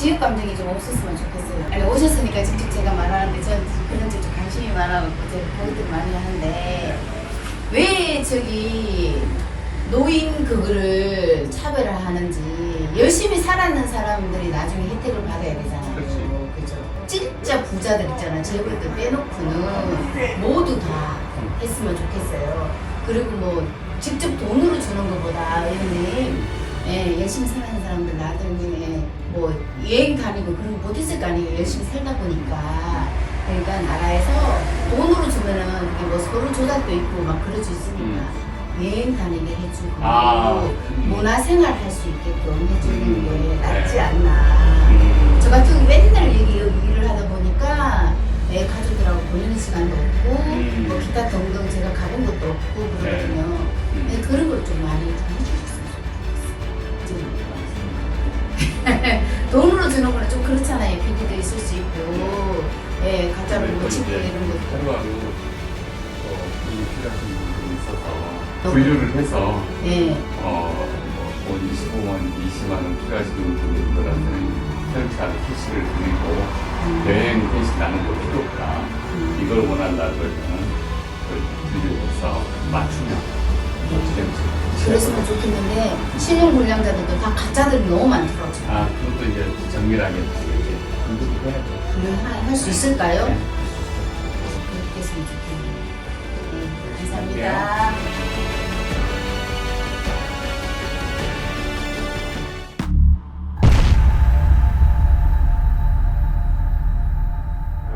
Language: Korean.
지역 감정이 좀 없었으면 좋겠어요. 아니 오셨으니까 직접 제가 말하는데 전 그런 데 좀 관심이 많아갖고 제가 고객들 많이 하는데 왜 저기 노인 그거를 차별을 하는지 열심히 살았는 사람들이 나중에 혜택을 받아야 되잖아요. 그렇지. 그죠? 진짜 부자들 있잖아. 재벌들 빼놓고는 모두 다 했으면 좋겠어요. 그리고 뭐 직접 돈으로 주는 것보다 의원님 예, 열심히 사는 사람들 나중에 뭐 여행 다니고 그런 거 못했을 거 아니에요. 열심히 살다 보니까. 그러니까 나라에서 돈으로 주면은 그게 뭐 서로 조작도 있고 막 그럴 수 있으니까 여행 다니게 해주고 음. 아, 문화생활 할 수 있게끔 해주는 음, 게 낫지 네. 않나. 음. 저 같은 경우 맨날 여기, 여기 일을 하다 보니까 내 가족들하고 보내는 시간도 없고 음. 뭐 기타 등등 제가 가본 것도 없고 그러거든요. 음. 네, 그런 걸 좀 많이 좀 해주셨 돈으로 주는 거는 좀 그렇잖아요. 비리도 있을 수 있고, 예, 가짜로 뭐 치고 이런 것도. 하루하루 어, 이 필요하신 분들이 있어서 분류를 해서 예, 어, 뭐 25만, 20만 원 필요하신 분들한테는 혈차 캐시를 드리고 음. 여행 캐시 나는 거 필요 없다. 음. 이걸 원한다 그러면 그걸 분류해서 어떻게 그랬으면 좋겠는데 신용 불량자들도 다 가짜들이 너무 많더라고요. 아, 그것도 이제 정밀하게 이렇게 분석을 해야 돼. 그걸 할수 있을까요? 네. 그렇게 했으면 좋겠네요. 네, 감사합니다.